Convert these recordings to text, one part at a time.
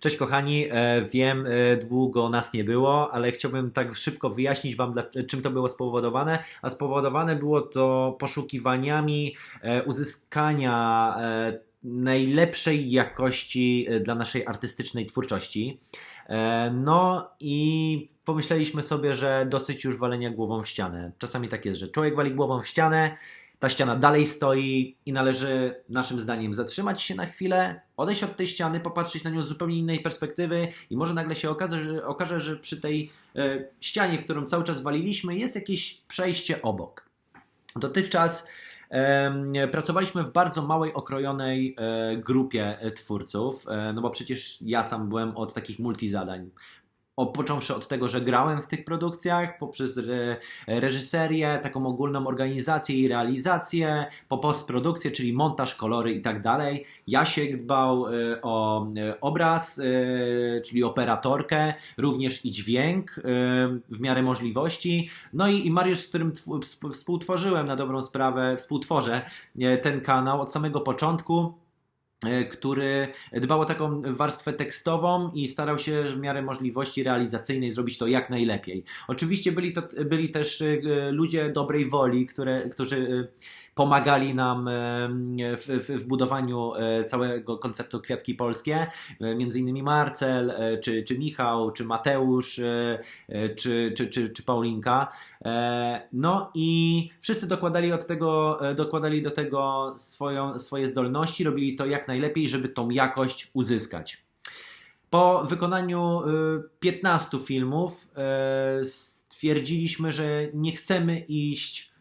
Cześć kochani, e, wiem, e, długo nas nie było, ale chciałbym tak szybko wyjaśnić Wam, czym to było spowodowane. A spowodowane było to poszukiwaniami e, uzyskania najlepszej jakości dla naszej artystycznej twórczości. No i pomyśleliśmy sobie, że dosyć już walenia głową w ścianę. Czasami tak jest, że człowiek wali głową w ścianę, ta ściana dalej stoi i należy naszym zdaniem zatrzymać się na chwilę, odejść od tej ściany, popatrzeć na nią z zupełnie innej perspektywy i może nagle się okaże, że, okaże, że przy tej e, ścianie, w którą cały czas waliliśmy, jest jakieś przejście obok. Dotychczas pracowaliśmy w bardzo małej, okrojonej e, grupie e, twórców, e, no bo przecież ja sam byłem od takich multizadań. O, począwszy od tego, że grałem w tych produkcjach, poprzez re, reżyserię, taką ogólną organizację i realizację, po postprodukcję, czyli montaż, kolory i tak dalej. Jasiek dbał e, o e, obraz, e, czyli operatorkę, również i dźwięk w miarę możliwości. No i, i Mariusz, z którym tw- wsp- współtworzyłem na dobrą sprawę, współtworzę ten kanał od samego początku który dbał o taką warstwę tekstową i starał się w miarę możliwości realizacyjnej zrobić to jak najlepiej. Oczywiście byli, to, byli też e, ludzie dobrej woli, które, którzy e, pomagali nam e, w, w, w budowaniu e, całego konceptu Kwiatki Polskie, e, między innymi Marcel, e, czy, czy Michał, czy Mateusz, e, e, czy, czy, czy, czy Paulinka. E, No i wszyscy dokładali, od tego, e, dokładali do tego swoją, swoje zdolności, robili to jak najlepiej, żeby tą jakość uzyskać. Po wykonaniu y, 15 filmów e, stwierdziliśmy, że nie chcemy iść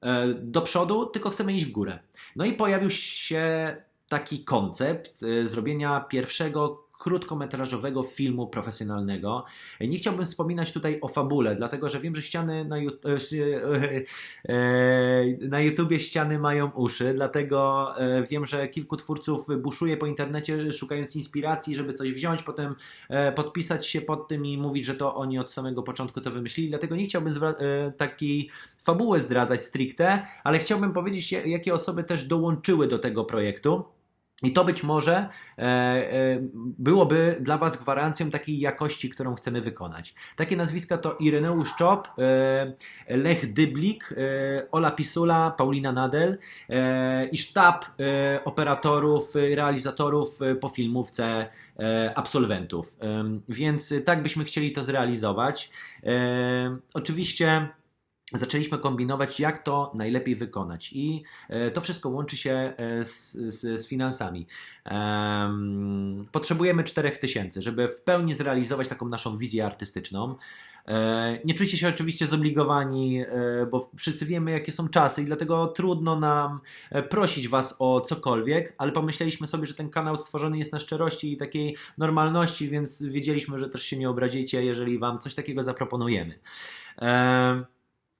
e, do przodu, tylko chcemy iść w górę. No i pojawił się taki koncept zrobienia pierwszego krótkometrażowego filmu profesjonalnego. Nie chciałbym wspominać tutaj o fabule, dlatego że wiem, że ściany na, e, e, e, na YouTubie ściany mają uszy, dlatego wiem, że kilku twórców buszuje po internecie szukając inspiracji, żeby coś wziąć, potem podpisać się pod tym i mówić, że to oni od samego początku to wymyślili, dlatego nie chciałbym takiej fabuły zdradzać stricte, ale chciałbym powiedzieć, ja- jakie osoby też dołączyły do tego projektu. I to być może e, e, byłoby dla Was gwarancją takiej jakości, którą chcemy wykonać. Takie nazwiska to Ireneusz Czop, e, Lech Dyblik, Ola Pisula, Paulina Nadel i sztab operatorów, realizatorów po filmówce absolwentów. Więc tak byśmy chcieli to zrealizować. Oczywiście zaczęliśmy kombinować, jak to najlepiej wykonać, i e, to wszystko łączy się e, z, z, z finansami. Em, Potrzebujemy 4000, żeby w pełni zrealizować taką naszą wizję artystyczną. E, Nie czujcie się oczywiście zobligowani, bo wszyscy wiemy, jakie są czasy, i dlatego trudno nam prosić Was o cokolwiek, ale pomyśleliśmy sobie, że ten kanał stworzony jest na szczerości i takiej normalności, więc wiedzieliśmy, że też się nie obrazicie, jeżeli Wam coś takiego zaproponujemy.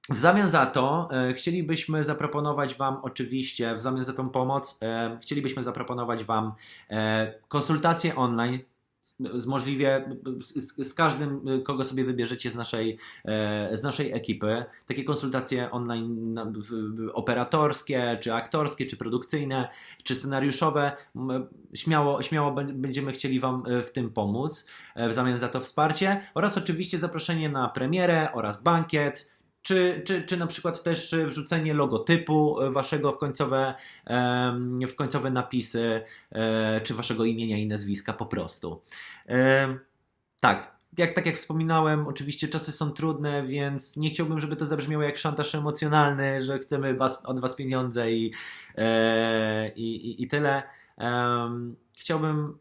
W zamian za to e, chcielibyśmy zaproponować Wam oczywiście, w zamian za tą pomoc, e, chcielibyśmy zaproponować Wam e, konsultacje online z- możliwie z, z, każdym, e, kogo sobie wybierzecie z naszej, e, z naszej ekipy. Takie konsultacje online operatorskie, czy aktorskie, czy produkcyjne, czy scenariuszowe. Śmiało, śmiało bę- będziemy chcieli Wam e, w tym pomóc w zamian za to wsparcie oraz oczywiście zaproszenie na premierę oraz bankiet czy, czy, czy na przykład też e, wrzucenie logotypu e, waszego w końcowe, w końcowe napisy, e, czy waszego imienia i nazwiska po prostu. Tak, jak, tak jak wspominałem, oczywiście czasy są trudne, więc nie chciałbym, żeby to zabrzmiało jak szantaż emocjonalny, że chcemy was, od was pieniądze i, i, i, i tyle. Chciałbym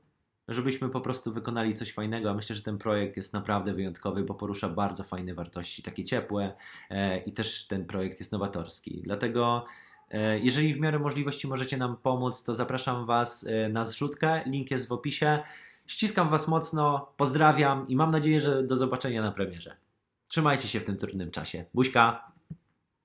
żebyśmy po prostu wykonali coś fajnego. a Myślę, że ten projekt jest naprawdę wyjątkowy, bo porusza bardzo fajne wartości, takie ciepłe e, i też ten projekt jest nowatorski. Dlatego e, jeżeli w miarę możliwości możecie nam pomóc, to zapraszam Was e, na zrzutkę. Link jest w opisie. Ściskam Was mocno, pozdrawiam i mam nadzieję, że do zobaczenia na premierze. Trzymajcie się w tym trudnym czasie. Buźka!